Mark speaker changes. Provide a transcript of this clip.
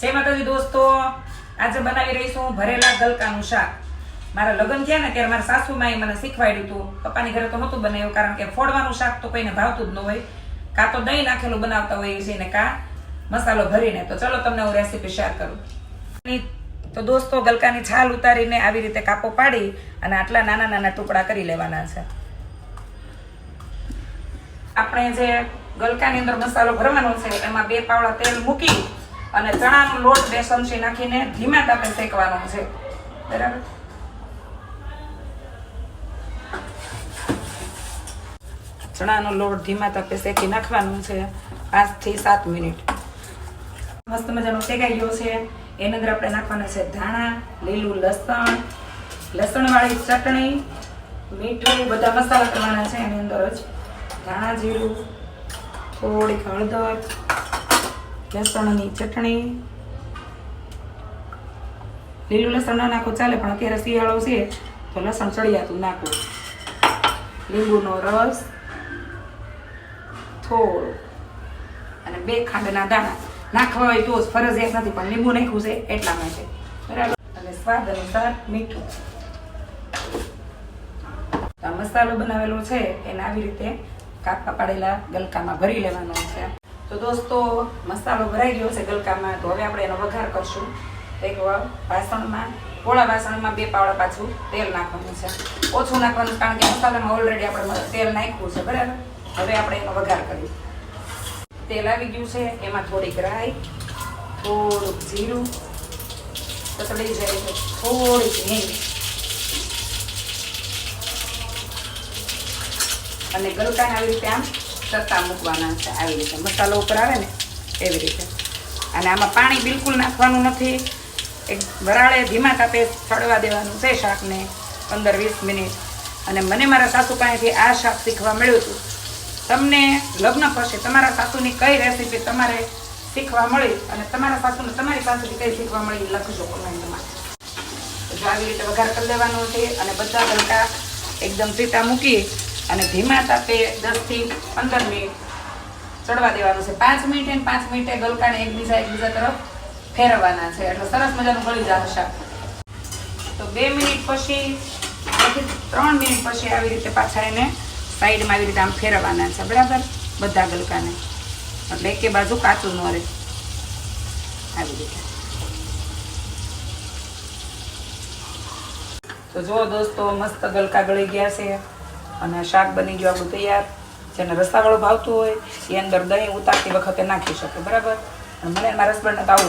Speaker 1: જય માતાજી દોસ્તો, આજે બનાવી રહીશું ભરેલા ગલકાનું શાક. મારા લગ્ન થયા ને ત્યારે મારા સાસુમાએ મને શીખવાડ્યું હતું. પપ્પાની ઘરે તો નહોતું બનાવ્યું કારણ કે ફોડવાનું શાક તો કોઈને ભાવતું જ ન હોય. કાં તો દહીં નાખેલું બનાવતા હોય છે ને કાં મસાલો ભરીને. તો ચલો તમને હું રેસીપી શેર કરું. તો દોસ્તો, ગલકાની છાલ ઉતારીને આવી રીતે કાપો પાડી અને આટલા નાના નાના ટુકડા કરી લેવાના છે. આપણે જે ગલકાની અંદર મસાલો ભરવાનો છે, એમાં બે પાવડા તેલ મૂકી અને ચણાનો લોટ બે ચમચી નાખીને ધીમા તાપે શેકવાનો છે. બરાબર? ચણાનો લોટ ધીમા તાપે શેકી નાખવાનો છે પાંચથી સાત મિનિટ. મસ્ત મજાનો શેકાઈ ગયો છે. એની અંદર આપણે નાખવાના છે ધાણા, લીલું લસણ, લસણવાળી ચટણી, મીઠું, બધા મસાલા કરવાના છે એની અંદર જ. ધાણા જીરું, થોડીક હળદર લસણની ચટણી. લીલું લસણ ના નાખો, ચાલે, પણ અત્યારે શિયાળો છે, તો લસણ ચડિયાતું નાખો. લીંબુનો રસ, થોડો, અને બે ખાંડના દાણા. નાખવા હોય તો જ ફરજિયાત નથી, પણ લીંબુ નાખ્યું છે એટલા માટે. બરાબર? અને સ્વાદ અનુસાર મીઠું. મસાલો બનાવેલો છે, એને આવી રીતે કાપા પાડેલા ગલકામાં ભરી લેવાનો છે. તો દોસ્તો, મસાલો ભરાઈ ગયો છે ગલકામાં, તો હવે આપણે એનો વઘાર કરશું. એક વાસણમાં, પોળા વાસણમાં બે પાવડા પાછું તેલ નાખવાનું છે. ઓછું નાખવાનું કારણ કે મસાલામાં ઓલરેડી આપણે તેલ નાખ્યું છે, બરાબર? હવે આપણે એનો વઘાર કરીએ. તેલ આવી ગયું છે, એમાં થોડીક રાઈ, થોડુંક જીરું તતડી જાય છે, થોડીક હિંગ. અને ગલકાને આવી રીતે આમ સત્તા મૂકવાના છે આવી રીતે. મસાલો ઉપર આવે ને એવી રીતે. અને આમાં પાણી બિલકુલ નાખવાનું નથી. એક વરાળે ધીમા તાપે ચડવા દેવાનું છે શાકને પંદર વીસ મિનિટ. અને મને મારા સાસુ પાસેથી આ શાક શીખવા મળ્યું હતું. તમને લગ્ન પછી તમારા સાસુની કઈ રેસીપી તમારે શીખવા મળી અને તમારા સાસુને તમારી પાસેથી કઈ શીખવા મળી લખજો કોમેન્ટમાં. તો આવી રીતે વઘાર કરી લેવાનો છે અને બધા ગલકા એકદમ સીતા મૂકી અને ધીમા તાપે દસથી પંદર મિનિટ ચડવા દેવાનું છે. પાંચ મિનિટે પાંચ મિનિટે ગલકાને એકબીજા એકબીજા તરફ ફેરવવાના છે. એટલે સરસ મજાનું ગળી જશે તો બે મિનિટ પછી ત્રણ મિનિટ પછી આવી રીતે પાછા એને સાઈડમાં આવી રીતે આમ ફેરવવાના છે. બરાબર? બધા ગલકાને. એટલે એકે બાજુ કાચું ન રહે. આવી રીતે. તો જુઓ દોસ્તો, મસ્ત ગલકા ગળી ગયા છે. અને શાક બની ગયું આપણું તૈયાર, જેને રસાવાળું ભાવતું હોય, એ અંદર દહીં ઉતારતી વખતે નાખી શકે, બરાબર? મને મારા હસબન્ડને તો આવું